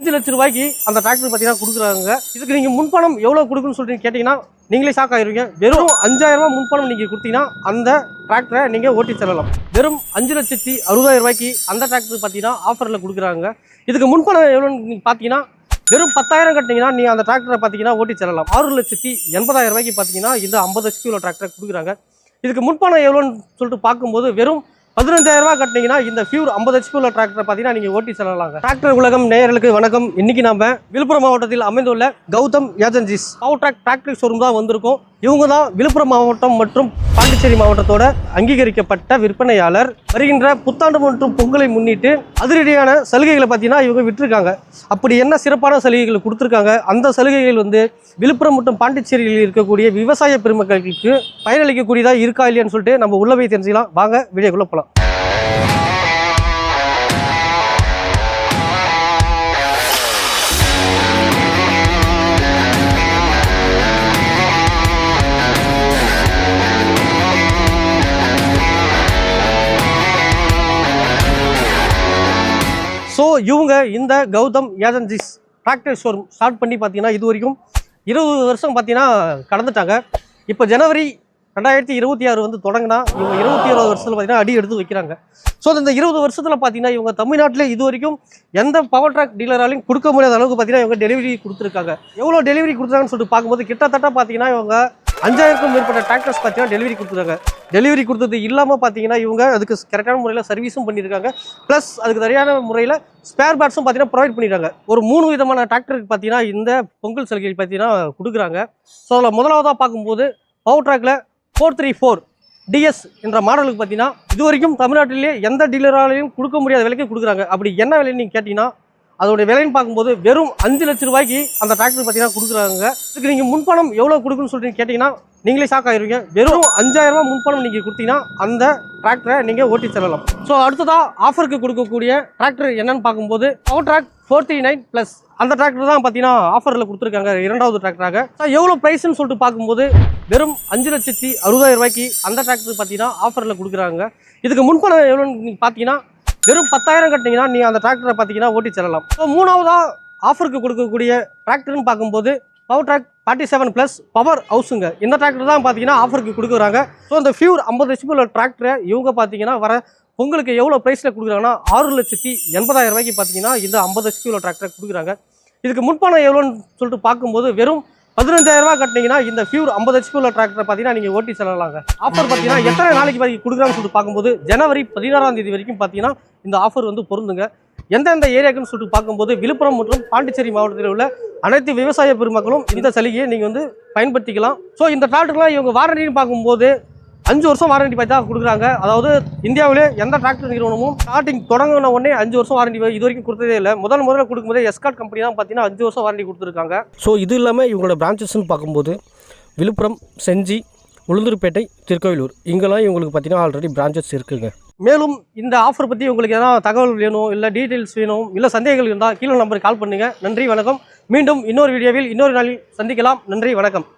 அஞ்சு லட்ச ரூபாய்க்கு அந்த டிராக்டர் பார்த்தீங்கன்னா கொடுக்குறாங்க. இதுக்கு நீங்கள் முன்பணம் எவ்வளோ கொடுக்குன்னு சொல்லிட்டு கேட்டிங்கன்னா நீங்களே ஷாக் ஆயிருவீங்க. வெறும் அஞ்சாயிரம் ரூபாய் முன்பணம் நீங்கள் கொடுத்தீங்கன்னா அந்த டிராக்டரை நீங்கள் ஓட்டி செல்லலாம். வெறும் அஞ்சு லட்சத்தி அறுபதாயிரம் ரூபாய்க்கு அந்த டிராக்டர் பார்த்தீங்கன்னா ஆஃபரில் கொடுக்குறாங்க. இதுக்கு முன்பணம் எவ்வளோன்னு நீங்கள் பார்த்தீங்கன்னா வெறும் பத்தாயிரம் கட்டினீங்கன்னா நீங்கள் அந்த டிராக்டரை பார்த்தீங்கன்னா ஓட்டி செல்லலாம். ஆறு லட்சத்தி எண்பதாயிரம் ரூபாய்க்கு பார்த்தீங்கன்னா இந்த ஐம்பது ஹெச்பி உள்ள டிராக்டரை கொடுக்குறாங்க. இதுக்கு முன்பணம் எவ்வளோன்னு சொல்லிட்டு பார்க்கும்போது வெறும் பதினஞ்சாயிரம் ரூபாய் கட்டினீங்கன்னா இந்த ஃபியூர் ஐம்பது ஹெச்பி உள்ள டிராக்டர் பார்த்தீங்கன்னா நீங்கள் ஓட்டி செல்லலாங்க. டிராக்டர் உலகம் நேயர்களுக்கு வணக்கம். இன்னைக்கு நாம விழுப்புரம் மாவட்டத்தில் அமைந்துள்ள Gautham agencies Powertrac tractor showroom தான் வந்திருக்கும். இவங்க தான் விழுப்புரம் மாவட்டம் மற்றும் பாண்டிச்சேரி மாவட்டத்தோட அங்கீகரிக்கப்பட்ட விற்பனையாளர். வருகின்ற புத்தாண்டு மற்றும் பொங்கலை முன்னிட்டு அதிரடியான சலுகைகளை பார்த்தீங்கன்னா இவங்க விட்டுருக்காங்க. அப்படி என்ன சிறப்பான சலுகைகள் கொடுத்துருக்காங்க? அந்த சலுகைகள் வந்து விழுப்புரம் மற்றும் பாண்டிச்சேரியில் இருக்கக்கூடிய விவசாய பெருமக்களுக்கு பயனளிக்கக்கூடியதாக இருக்கா இல்லையான்னு சொல்லிட்டு நம்ம உள்ளவை தெரிஞ்சுக்கலாம். வாங்க வீடியோக்குள்ளே போகலாம் இவங்க இந்த Gautham agencies tractor showroom start பண்ணி பார்த்தீங்கன்னா இது வரைக்கும் இருபது வருஷம் பார்த்தீங்கன்னா கடந்துட்டாங்க. இப்போ ஜனவரி ரெண்டாயிரத்தி இருபத்தி ஆறு வந்து தொடங்கினா இவங்க இருபத்தி ஏழு வருஷத்தில் பார்த்தீங்கன்னா அடி எடுத்து வைக்கிறாங்க. ஸோ இந்த இருபது வருஷத்தில் பார்த்தீங்கன்னா இவங்க தமிழ்நாட்டில் இது வரைக்கும் எந்த பவர் ட்ராக் டீலராலையும் கொடுக்க முடியாத அளவுக்கு பார்த்தீங்கன்னா இவங்க டெலிவரி கொடுத்துருக்காங்க. எவ்வளோ டெலிவரி கொடுத்துருக்காங்கன்னு சொல்லிட்டு பார்க்கும்போது கிட்டத்தட்ட பார்த்தீங்கன்னா இவங்க அஞ்சாயிரக்கும் மேற்பட்ட டிராக்டர்ஸ் பார்த்தீங்கன்னா டெலிவரி கொடுத்துருக்காங்க. டெலிவரி கொடுத்தது இல்லாமல் பார்த்தீங்கன்னா இவங்க அதுக்கு கரெக்டான முறையில் சர்வீஸும் பண்ணியிருக்காங்க ப்ளஸ் அதுக்கு சரியான முறையில் ஸ்பேர் பார்ட்ஸும் பார்த்தீங்கன்னா ப்ரொவைட் பண்ணிடுறாங்க ஒரு மூணு விதமான டிராக்டருக்கு பார்த்தீங்கன்னா இந்த பொங்கல் சலுகை பார்த்தீங்கன்னா கொடுக்குறாங்க. ஸோ அதில் முதலாவதாக பார்க்கும்போது பவர் ட்ராக்ல ஃபோர் த்ரீ ஃபோர் டிஎஸ் என்ற மாடலுக்கு பார்த்தீங்கன்னா இது வரைக்கும் தமிழ்நாட்டிலேயே எந்த டீலராலையும் கொடுக்க முடியாத விலைக்கு கொடுக்குறாங்க. அப்படி என்ன விலைன்னு நீங்கள் கேட்டிங்கன்னா அதோட விலைன்னு பார்க்கும்போது வெறும் அஞ்சு லட்ச ரூபாய்க்கு அந்த டிராக்டர் பார்த்தீங்கன்னா கொடுக்குறாங்க. இதுக்கு நீங்கள் முன்பணம் எவ்வளோ கொடுக்குன்னு சொல்லிட்டு கேட்டிங்கன்னா நீங்களே ஷாக் ஆகிருவீங்க வெறும் அஞ்சாயிரம் ரூபாய் முன்பணம் நீங்கள் கொடுத்தீங்கன்னா அந்த டிராக்டரை நீங்கள் ஓட்டி செல்லலாம். ஸோ அடுத்ததாக ஆஃபருக்கு கொடுக்கக்கூடிய டிராக்டர் என்னன்னு பார்க்கும்போது Powertrac four three nine plus அந்த டிராக்டர் தான் பார்த்தீங்கன்னா ஆஃபரில் கொடுத்துருக்காங்க இரண்டாவது டிராக்டராக ஸோ எவ்வளோ ப்ரைஸ்னு சொல்லிட்டு பார்க்கும்போது வெறும் அஞ்சு லட்சத்தி அறுபதாயிரம் ரூபாய்க்கு அந்த டிராக்டர் பார்த்தீங்கன்னா ஆஃபரில் கொடுக்குறாங்க. இதுக்கு முன்பணம் எவ்வளோன்னு நீங்கள் பார்த்தீங்கன்னா வெறும் பத்தாயிரம் கட்டினீங்கன்னா நீங்கள் அந்த டிராக்டரை பார்த்தீங்கன்னா ஓட்டி செல்லலாம். ஸோ மூணாவதாக ஆஃபருக்கு கொடுக்கக்கூடிய டிராக்டர்னு பார்க்கும்போது Powertrac forty seven plus power ஹவுஸுங்க இந்த டிராக்டர் தான் பார்த்தீங்கன்னா ஆஃபருக்கு கொடுக்குறாங்க. ஸோ இந்த ஃபியூர் ஐம்பது லட்சம் உள்ள டிராக்டரை இவங்க பார்த்தீங்கன்னா வர உங்களுக்கு எவ்வளோ ப்ரைஸில் கொடுக்குறாங்கன்னா ஆறு லட்சத்தி எண்பதாயிரம் ரூபாய்க்கு பார்த்தீங்கன்னா இந்த ஐம்பது ஹெச்பி உள்ள டிராக்டரை கொடுக்குறாங்க. இதுக்கு முன்பணம் எவ்வளோன்னு சொல்லிட்டு பார்க்கும்போது வெறும் பதினஞ்சாயிரம் ரூபாய் கட்டினீங்கன்னா இந்த ஃபியூர் ஐம்பது ஹெச்பி உள்ள டிராக்டர் பார்த்தீங்கன்னா நீங்கள் ஓட்டி செல்லலாங்க. ஆஃபர் பார்த்தீங்கன்னா எத்தனை நாளைக்கு வரைக்கும் கொடுக்குறாங்கன்னு சொல்லிட்டு பார்க்கும்போது ஜனவரி பதினாறாம் தேதி வரைக்கும் பார்த்தீங்கன்னா இந்த ஆஃபர் வந்து பொருந்துங்க. எந்தெந்த ஏரியாக்குன்னு சொல்லிட்டு பார்க்கும்போது விழுப்புரம் மற்றும் பாண்டிச்சேரி மாவட்டத்தில் உள்ள அனைத்து விவசாய பெருமக்களும் இந்த சலுகையை நீங்கள் வந்து பயன்படுத்திக்கலாம். ஸோ இந்த டிராக்டர்லாம் இவங்க வாரண்டின்னு பார்க்கும்போது அஞ்சு வருஷம் வாரண்டி பாய் தான் கொடுக்குறாங்க. அதாவது இந்தியாவிலே எந்த டிராக்டர் நிறுவனமும் ஸ்டார்டிங் தொடங்கின உடனே அஞ்சு வருஷம் வாரண்டி இது வரைக்கும் கொடுத்ததே இல்லை. முதல் முதல்ல கொடுக்கும்போது எஸ்கார்ட் கம்பெனி தான் பார்த்தீங்கன்னா அஞ்சு வருஷம் வாரண்டி கொடுத்துருக்காங்க. ஸோ இது இல்லாமல் இவங்களோட பிரான்ச்சஸ்ன்னு பார்க்கும்போது விழுப்புரம் செஞ்சி உளுந்தூர்பேட்டை திருக்கோயிலூர் இங்கெல்லாம் இவங்களுக்கு பார்த்தீங்கன்னா ஆல்ரெடி பிரான்ச்சஸ் இருக்குங்க. மேலும் இந்த ஆஃபர் பற்றி உங்களுக்கு எதனா தகவல் வேணும் இல்லை டீட்டெயில்ஸ் வேணும் இல்லை சந்தேகங்கள் இருந்தால் கீழே நம்பருக்கு கால் பண்ணுங்கள் நன்றி வணக்கம். மீண்டும் இன்னொரு வீடியோவில் இன்னொரு நாளில் சந்திக்கலாம். நன்றி வணக்கம்.